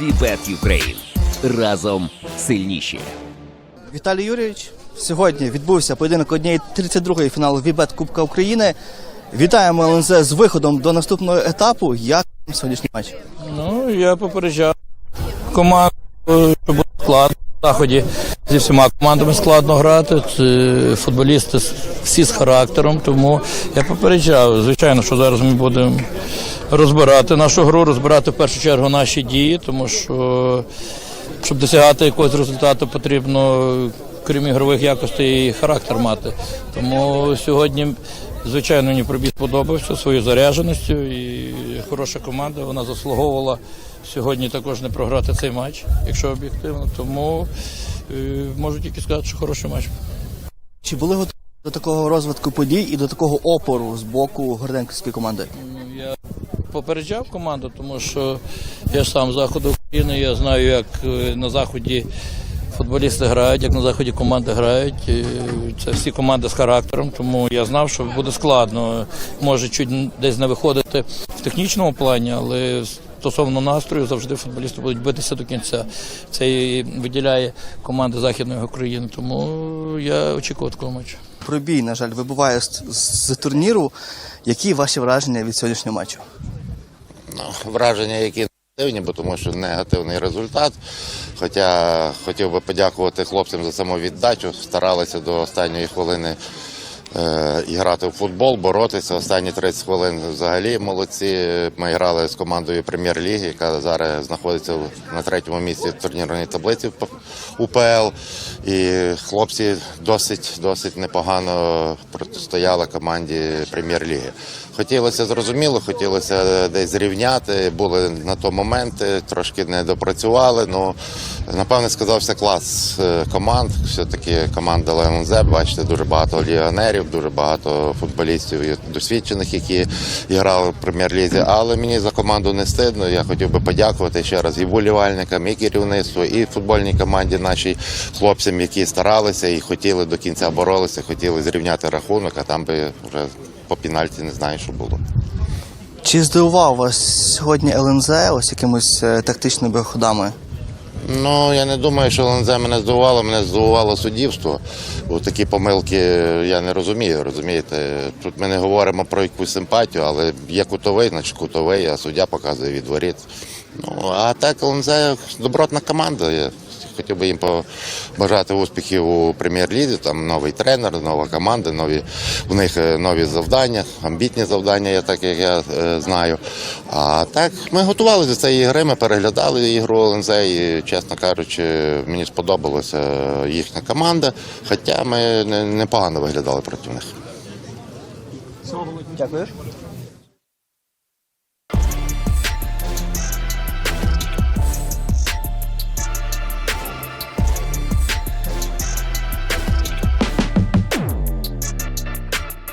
Вібет Юкрейн разом сильніші. Віталій Юрійович, сьогодні відбувся поєдинок однієї 32-ї фіналу Вібет Кубка України. Вітаємо ЛНЗ з виходом до наступного етапу. Як сьогоднішній матч? Ну, я попереджав команду, що буде складно. В заході зі всіма командами складно грати. Це футболісти всі з характером, тому я попереджав. Звичайно, що зараз ми будемо розбирати нашу гру, розбирати в першу чергу наші дії, тому що щоб досягати якогось результату, потрібно, крім ігрових якостей, і характер мати. Тому сьогодні, звичайно, мені пробіг сподобався своєю зарядженістю і хороша команда. Вона заслуговувала сьогодні також не програти цей матч, якщо об'єктивно. Тому е, можу тільки сказати, що хороший матч. Чи були готові до такого розвитку подій і до такого опору з боку горденківської команди? Ну, Я попереджав команду, тому що я сам з заходу України, я знаю, як е, на заході футболісти грають, як на заході команди грають. Це всі команди з характером, тому я знав, що буде складно. Може чуть десь не виходити в технічному плані, але стосовно настрою завжди футболісти будуть битися до кінця. Це і виділяє команда Західної України. Тому я очікував такого матчу. Пробій, на жаль, вибуває з, з турніру. Які ваші враження від сьогоднішнього матчу? Ну, враження, які негативні, бо тому що негативний результат. Хоча хотів би подякувати хлопцям за самовіддачу, старалися до останньої хвилини і грати в футбол, боротися. Останні 30 хвилин взагалі молодці. Ми грали з командою прем'єр-ліги, яка зараз знаходиться на третьому місці турнірної таблиці УПЛ. І хлопці досить досить непогано протистояли команді прем'єр-ліги. Хотілося зрозуміло, хотілося десь зрівняти. Були на то моменти, трошки не допрацювали. Ну напевне сказався клас е, команд. Все-таки команда ЛНЗ, бачите, дуже багато легіонерів, дуже багато футболістів досвідчених, які грали в прем'єр-лізі. Але мені за команду не стидно. Я хотів би подякувати ще раз і вболівальникам, і керівництву, і футбольній команді нашій хлопцям, які старалися і хотіли до кінця боролися, хотіли зрівняти рахунок, а там би вже по пенальті не знаю, що було. Чи здивував вас сьогодні ЛНЗ ось якимось е, тактичними ходами? Ну, я не думаю, що ЛНЗ мене здивувало, мене здивувало суддівство. Бо такі помилки я не розумію, розумієте. Тут ми не говоримо про якусь симпатію, але є кутовий, значить кутовий, а суддя показує відворіт. Ну, а так ЛНЗ добротна команда. Я хотів би їм побажати успіхів у прем'єр-лізі. Там новий тренер, нова команда, нові, у них е, нові завдання, амбітні завдання, я так як я е, знаю. А так, ми готувалися до цієї гри, ми переглядали ігру ЛНЗ і, чесно кажучи, мені сподобалася їхня команда, хоча ми непогано виглядали проти них. Дякую.